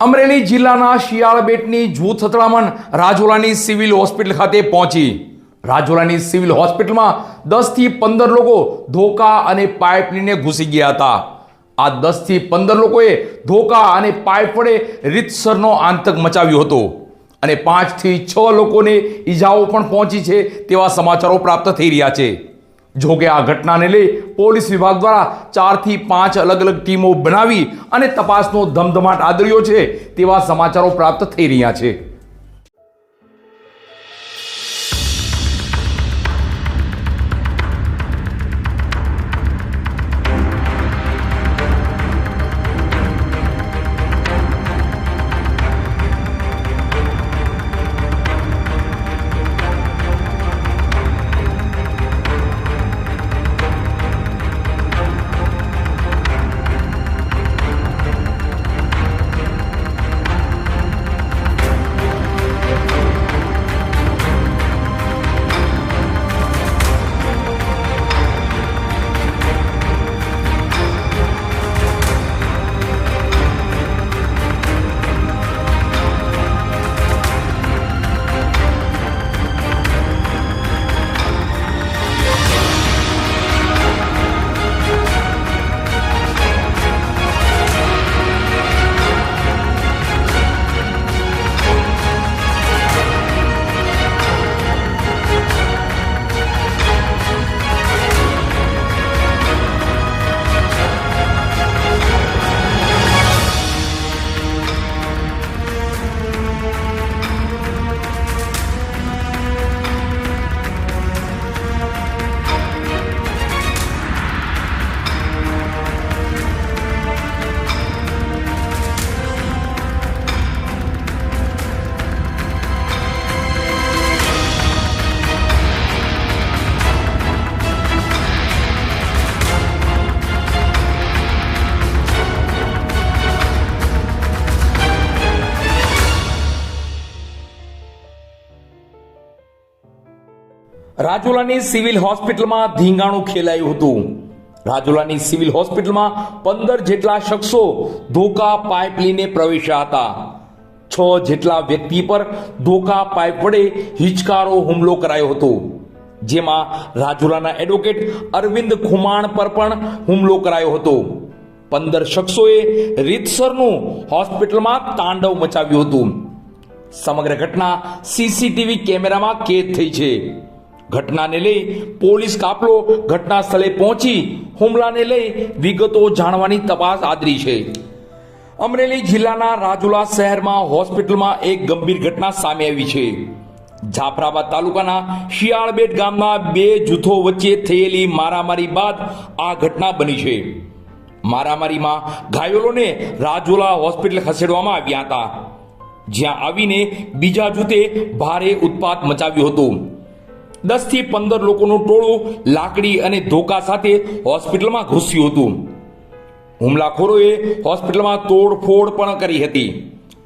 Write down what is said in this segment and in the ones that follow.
અમરેલી જિલ્લાના શિયાળબેટની જૂથ અથડામણ રાજોલાની સિવિલ હોસ્પિટલ ખાતે પહોંચી. રાજોલાની સિવિલ હોસ્પિટલમાં દસથી પંદર લોકો ધોકા અને પાઇપ લઈને ઘૂસી ગયા હતા. આ દસથી પંદર લોકોએ ધોકા અને પાઇપ વડે રીતસરનો આતંક મચાવ્યો હતો. અને પાંચથી છ લોકોને ઈજાઓ પણ પહોંચી છે તેવા સમાચારો પ્રાપ્ત થઈ રહ્યા છે. જો કે આ ઘટનાને લઈ પોલીસ વિભાગ દ્વારા ચારથી પાંચ અલગ અલગ ટીમો બનાવી અને તપાસનો ધમધમાટ આદર્યો છે તેવા સમાચારો પ્રાપ્ત થઈ રહ્યા છે. રાજુલાની સિવિલ હોસ્પિટલમાં ધીંગાણું ખેલાયું હતું. રાજુલાની સિવિલ હોસ્પિટલમાં પંદર જેટલા શખ્સો ધોકા પાઇપ લઈને પ્રવેશ્યા હતા. છ જેટલા વ્યક્તિ પર ધોકા પાઇપ વડે હિચકારો હુમલો કરાયો હતો. જેમાં રાજુલાના એડવોકેટ અરવિંદ ખુમાણ પર પણ હુમલો કરાયો હતો. પંદર શખ્સોએ રીતસરનું હોસ્પિટલમાં તાંડવ મચાવ્યું હતું. સમગ્ર ઘટના સીસીટીવી કેમેરામાં કેદ થઈ છે. ઘટનાને લઈ પોલીસ કાફલો ઘટના સ્થળે પહોંચી હુમલાને લઈ વિગતો જાણવાની તપાસ આદરી છે. અમરેલી જિલ્લાના રાજુલા શહેરમાં હોસ્પિટલમાં એક ગંભીર ઘટના સામે આવી છે. જાફરાબાદ તાલુકાના શિયાળબેટ ગામના બે જૂથો વચ્ચે થયેલી મારામારી બાદ આ ઘટના બની છે. મારામારીમાં ઘાયલોને રાજુલા હોસ્પિટલ ખસેડવામાં આવ્યા હતા. જ્યાં આવીને બીજા જૂથે ભારે ઉત્પાત મચાવ્યો હતો. દસથી પંદર લોકોનું ટોળું લાકડી અને ધોકા સાથે હોસ્પિટલમાં ઘૂસ્યું હતું. હુમલાખોરોએ હોસ્પિટલમાં તોડફોડ પણ કરી હતી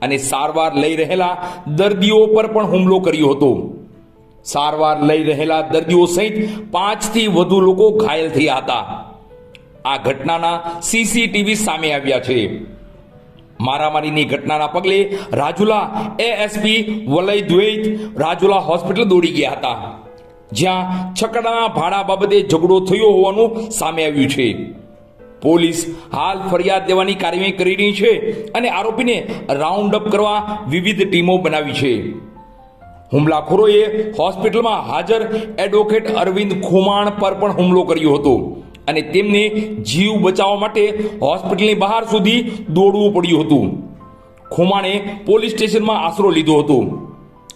અને સારવાર લઈ રહેલા દર્દીઓ પર પણ હુમલો કર્યો હતો. સારવાર લઈ રહેલા દર્દીઓ સહિત પાંચથી વધુ લોકો ઘાયલ થયા હતા. આ ઘટનાના સીસીટીવી સામે આવ્યા છે. મારામારીની ઘટનાના પગલે રાજુલા એએસપી વલય દ્વૈત રાજુલા હોસ્પિટલ દોડી ગયા હતા. જ્યાં છકડાના ભાડા બાબતે ઝઘડો થયો હોવાનું સામે આવ્યું છે. પોલીસ હાલ ફરિયાદ દેવાની કાર્યવાહી કરી રહી છે અને આરોપીને રાઉન્ડ અપ કરવા વિવિધ ટીમો બનાવી છે. હુમલાખોરોએ હોસ્પિટલમાં હાજર એડવોકેટ અરવિંદ ખુમાણ પર પણ હુમલો કર્યો હતો અને તેમને જીવ બચાવવા માટે હોસ્પિટલની બહાર સુધી દોડવું પડ્યું હતું. ખુમાણે પોલીસ સ્ટેશનમાં આશરો લીધો હતો.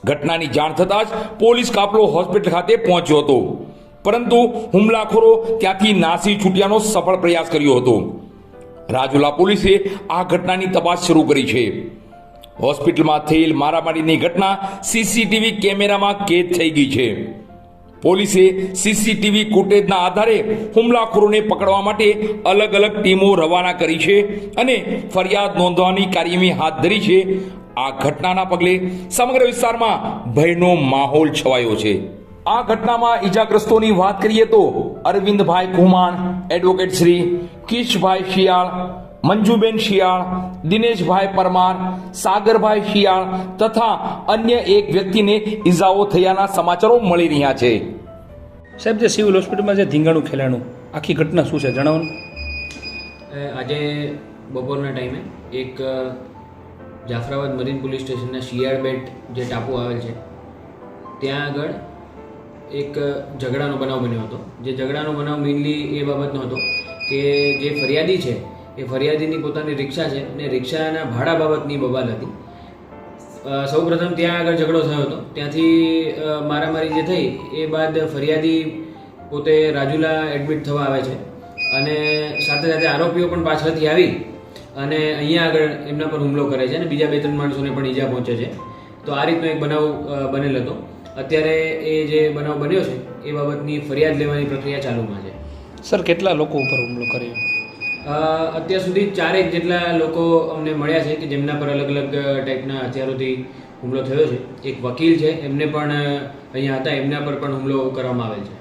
ઘટનાની જાણ થતાં જ પોલીસ કાફલો હોસ્પિટલ ખાતે પહોંચ્યો હતો. પરંતુ હુમલાખોરો ત્યાંથી નાસી છૂટ્યાનો સફળ પ્રયાસ કર્યો હતો. રાજુલા પોલીસે આ ઘટનાની તપાસ શરૂ કરી છે. હોસ્પિટલમાં થયેલ મારામારીની ઘટના સીસીટીવી કેમેરામાં કેદ થઈ ગઈ છે. પોલીસે સીસીટીવી ફૂટેજના આધારે હુમલાખોરોને પકડવા માટે અલગ અલગ ટીમો રવાના કરી છે અને ફરિયાદ નોંધવાની કાર્યવાહી હાથ ધરી છે. આ ઘટનાના પગલે સમગ્ર વિસ્તારમાં ભયનો માહોલ છવાયો છે. આ ઘટનામાં ઈજાગ્રસ્તોની વાત કરીએ તો અરવિંદભાઈ કુમાણ એડવોકેટ શ્રી કિશભાઈ શિયાળ મંજુબેન શિયાળ દિનેશભાઈ પરમાર સાગરભાઈ શિયાળ તથા અન્ય એક વ્યક્તિને ઈજાઓ થયાના સમાચારો મળી રહ્યા છે. સાહેબ જે સિવિલ હોસ્પિટલમાં જે ધીંગાણું ખેલાણું આખી ઘટના શું છે? જણાવો આજે બપોરના ટાઈમે એક જાફરાબાદ મરીન પોલીસ સ્ટેશનના શિયાળ બેટ જે ટાપુ આવેલ છે ત્યાં આગળ એક ઝઘડાનો બનાવ બન્યો હતો. જે ઝઘડાનો બનાવ મેઇનલી એ બાબતનો હતો કે જે ફરિયાદી છે, એ ફરિયાદીની પોતાની રિક્ષા છે અને રિક્ષાના ભાડા બાબતની બબાલ હતી. સૌ પ્રથમ ત્યાં આગળ ઝઘડો થયો હતો. ત્યાંથી મારામારી જે થઈ એ બાદ ફરિયાદી પોતે રાજુલા એડમિટ થવા આવે છે અને સાથે સાથે આરોપીઓ પણ પાછળથી આવી અને અહીંયા આગળ એમના પર હુમલો કરે છે અને બીજા બે ત્રણ માણસોને પણ ઈજા પહોંચે છે. તો આ રીતનો એક બનાવ બનેલ હતો. અત્યારે એ જે બનાવ બન્યો છે એ બાબતની ફરિયાદ લેવાની પ્રક્રિયા ચાલુમાં છે. સર કેટલા લોકો ઉપર હુમલો કર્યો? અત્યાર સુધી ચારેક જેટલા લોકો અમને મળ્યા છે કે જેમના પર અલગ અલગ ટાઈપના હથિયારોથી હુમલો થયો છે. એક વકીલ છે એમને પણ અહીંયા હતા એમના પર પણ હુમલો કરવામાં આવેલ છે.